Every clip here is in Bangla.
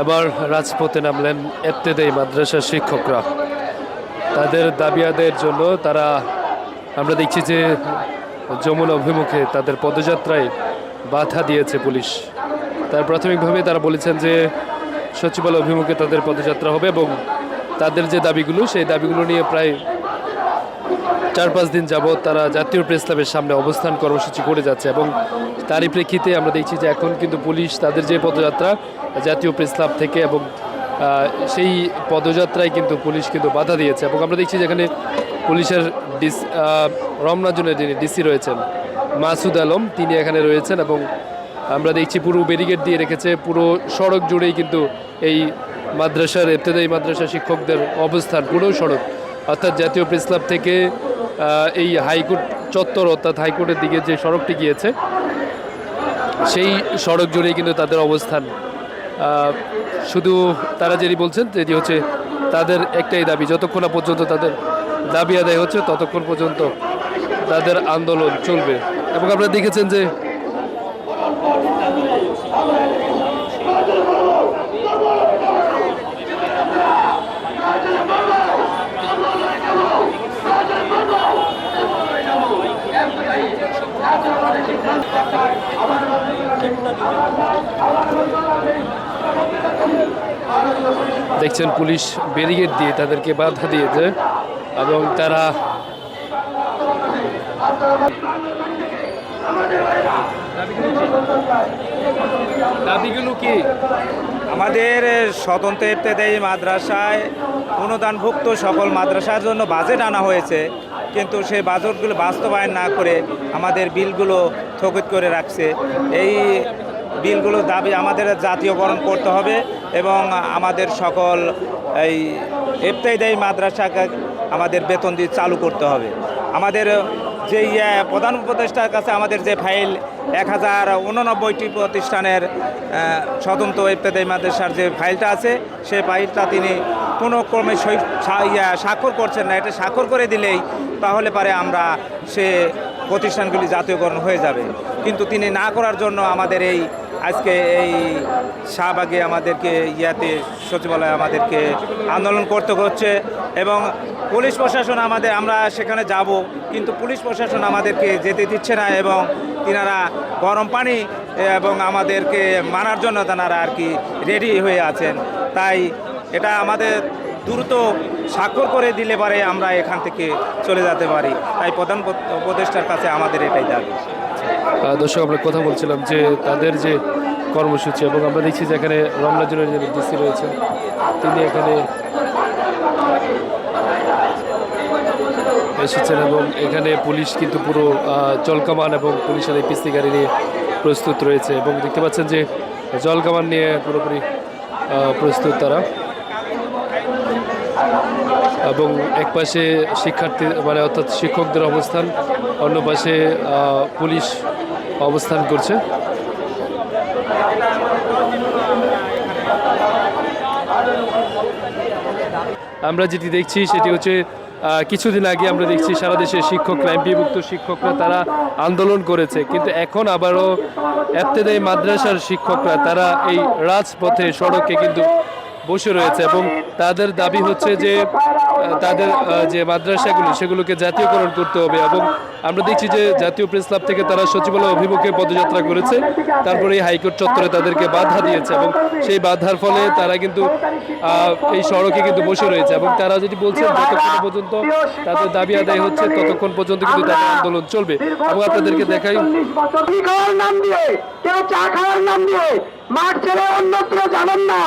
এবার রাজপথে নামলেন এত্তেদেই মাদ্রাসার শিক্ষকরা। তাদের দাবি আদায়ের জন্য তারা, আমরা দেখছি যে যমুনা অভিমুখে তাদের পদযাত্রায় বাধা দিয়েছে পুলিশ। তার প্রাথমিকভাবে তারা বলেছেন যে সচিবালয় অভিমুখে তাদের পদযাত্রা হবে এবং তাদের যে দাবিগুলো, সেই দাবিগুলো নিয়ে প্রায় চার পাঁচ দিন যাবৎ তারা জাতীয় প্রেস ক্লাবের সামনে অবস্থান কর্মসূচি করে যাচ্ছে এবং তারই প্রেক্ষিতে আমরা দেখছি যে এখন কিন্তু পুলিশ তাদের যে পদযাত্রা জাতীয় প্রেস ক্লাব থেকে এবং সেই পদযাত্রায় কিন্তু পুলিশ কিন্তু বাধা দিয়েছে এবং আমরা দেখছি যেখানে পুলিশের ডিস আহ, রমনা জোনের যিনি ডিসি রয়েছেন মাসুদ আলম তিনি এখানে রয়েছেন এবং আমরা দেখছি পুরো ব্যারিকেড দিয়ে রেখেছে পুরো সড়ক জুড়েই কিন্তু এই মাদ্রাসার এতেদাই মাদ্রাসা শিক্ষকদের অবস্থান পুরো সড়ক। অর্থাৎ জাতীয় প্রেস ক্লাব থেকে এই হাইকোর্ট চত্বর অর্থাৎ হাইকোর্টের দিকে যে সড়কটি গিয়েছে, সেই সড়ক জুড়েই কিন্তু তাদের অবস্থান। শুধু তারা যেটি বলছেন যেটি হচ্ছে তাদের একটাই দাবি, যতক্ষণ না পর্যন্ত তাদের দাবি আদায় হচ্ছে, ততক্ষণ পর্যন্ত তাদের আন্দোলন চলবে। এবং আপনারা দেখেছেন যে দেখছেন পুলিশ ব্যারিকেড দিয়ে তাদেরকে বাধা দিয়েছে এবং তারা দাবিগুলো কি? আমাদের স্বতন্ত্র ইবতেদায়ী মাদ্রাসায় অনুদানভুক্ত সকল মাদ্রাসার জন্য বাজেট আনা হয়েছে, কিন্তু সেই বাজেটগুলো বাস্তবায়ন না করে আমাদের বিলগুলো স্থগিত করে রাখছে। এই বিলগুলো দাবি আমাদের জাতীয়করণ করতে হবে এবং আমাদের সকল এই ইবতেদায়ী মাদ্রাসাকে আমাদের বেতন দিয়ে চালু করতে হবে। আমাদের যে ইয়ে, প্রধান উপদেষ্টার কাছে আমাদের যে ফাইল এক হাজার উননব্বইটি প্রতিষ্ঠানের আহ, স্বতন্ত্র ইবতেদায়ী মাদ্রাসার যে ফাইলটা আছে সেই ফাইলটা তিনি কোনো ক্রমে সা- স্বাক্ষর করছেন না এটা স্বাক্ষর করে দিলেই তাহলে পারে আমরা সে প্রতিষ্ঠানগুলি জাতীয়করণ হয়ে যাবে। কিন্তু তিনি না করার জন্য আমাদের এই আজকে এই শাহবাগে আমাদেরকে ইয়াতে সচিবালয়ে আমাদেরকে আন্দোলন করতে হচ্ছে এবং পুলিশ প্রশাসন আমাদের, আমরা সেখানে যাব, কিন্তু পুলিশ প্রশাসন আমাদেরকে যেতে দিচ্ছে না এবং তিনারা গরম পানি এবং আমাদেরকে মানার জন্য তেনারা আর কি রেডি হয়ে আছেন। তাই এটা আমাদের দ্রুত স্বাক্ষর করে দিলে পারে আমরা এখান থেকে চলে যেতে পারি। তাই প্রধান উপদেষ্টার কাছে আমাদের এটাই দাবি। দর্শক, আমরা কথা বলছিলাম যে তাদের যে কর্মসূচি এবং আমরা দেখছি যে এখানে রমনা যে ডিসি রয়েছেন তিনি এখানে এসেছেন এবং এখানে পুলিশ কিন্তু পুরো জলকামান এবং পুলিশের এই পিস্তি গাড়ি নিয়ে প্রস্তুত রয়েছে এবং দেখতে পাচ্ছেন যে জলকামান নিয়ে পুরোপুরি প্রস্তুত তারা। এবং এক পাশে শিক্ষার্থী মানে অর্থাৎ শিক্ষকদের অবস্থান, অন্য পাশে পুলিশ অবস্থান করছে। আমরা যেটি দেখছি সেটি হচ্ছে কিছুদিন আগে আমরা দেখছি সারা দেশে শিক্ষকরা এমপিভুক্ত শিক্ষকরা তারা আন্দোলন করেছে। কিন্তু এখন আবারও এত্তেদায়ী মাদ্রাসার শিক্ষকরা তারা এই রাজপথে সড়কে কিন্তু বসে রয়েছে এবং তাদের দাবি হচ্ছে যে তাদের যে মাদ্রাসাগুলো, সেগুলোকে জাতীয়করণ করতে হবে এবং আমরা দেখছি যে জাতীয় প্রেস ক্লাব থেকে তারা সচিবালয় অভিমুখে পদযাত্রা করেছে। তারপরে এই হাইকোর্ট চত্বরে তাদেরকে বাধা দিয়েছে এবং সেই বাধার ফলে তারা কিন্তু এই সড়কে কিন্তু বসে রয়েছে এবং তারা যেটি বলছেন যতক্ষণ পর্যন্ত তাদের দাবি আদায় হচ্ছে, ততক্ষণ পর্যন্ত কিন্তু তাদের আন্দোলন চলবে। এবং আপনাদেরকে দেখাই নাম দিয়ে, কেউ চা খাওয়ার নাম দিয়ে, মাঠ ছেড়ে অন্যত্র যাবেন না।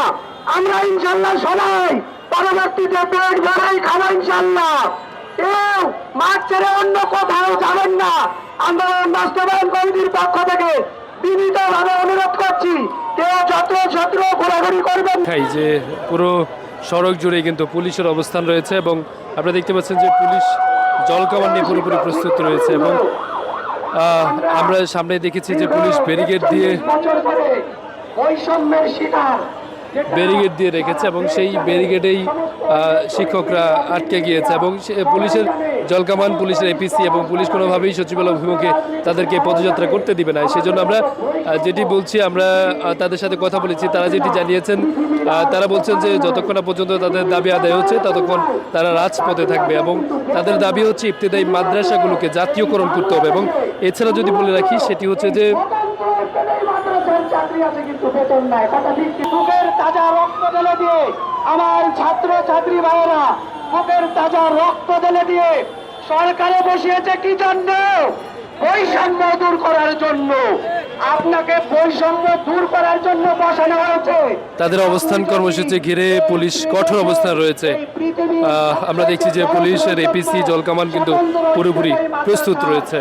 আমরা ইনশাল্লাহ সবাই পরবর্তীতে পেট ভরাই খাব ইনশাল্লাহ কেউ মাঠ ছেড়ে অন্য কোথাও যাবেন না। আন্দোলন বাস্তবায়ন কমিটির পক্ষ থেকে বিনীত ভাবে অনুরোধ করছি কেউ যত শত্রু ঘোরাঘুরি করবেন। যে পুরো সড়ক জুড়ে কিন্তু পুলিশের অবস্থান রয়েছে এবং আপনারা দেখতে পাচ্ছেন যে পুলিশ জলকামান নিয়ে পুরোপুরি প্রস্তুত রয়েছে এবং আহ, আমরা সামনে দেখেছি যে পুলিশ ব্যারিকেড দিয়ে বৈষম্যের শিকার। ব্যারিকেড দিয়ে রেখেছে এবং সেই ব্যারিকেডেই আহ, শিক্ষকরা আটকে গিয়েছে এবং পুলিশের জলকামান পুলিশের এপিসি এবং পুলিশ কোনোভাবেই সচিবালয় অভিমুখে তাদেরকে পদযাত্রা করতে দিবে না। সেজন্য আমরা যেটি বলছি আমরা তাদের সাথে কথা বলেছি। তারা যেটি জানিয়েছেন তারা বলছেন যে যতক্ষণ পর্যন্ত তাদের দাবি আদায় হচ্ছে ততক্ষণ তারা রাজপথে থাকবে এবং তাদের দাবি হচ্ছে ইফতেদায়ী মাদ্রাসাগুলোকে জাতীয়করণ করতে হবে এবং এছাড়া যদি বলে রাখি সেটি হচ্ছে যে ঢেলে দিয়ে আমার ছাত্র ছাত্রী ভাইয়েরা বুকের তাজা রক্ত ঢেলে দিয়ে সরকারে বসিয়েছে কি জন্য? বৈষম্য দূর করার জন্য। আপনাকে বৈষম্য দূর করার জন্য বসানো হয়েছে। তাদের অবস্থান কর্মসূচি ঘিরে পুলিশ কঠোর অবস্থান রয়েছে। আহ, আমরা দেখছি যে পুলিশের এপিসি জলকামান কিন্তু পুরোপুরি প্রস্তুত রয়েছে।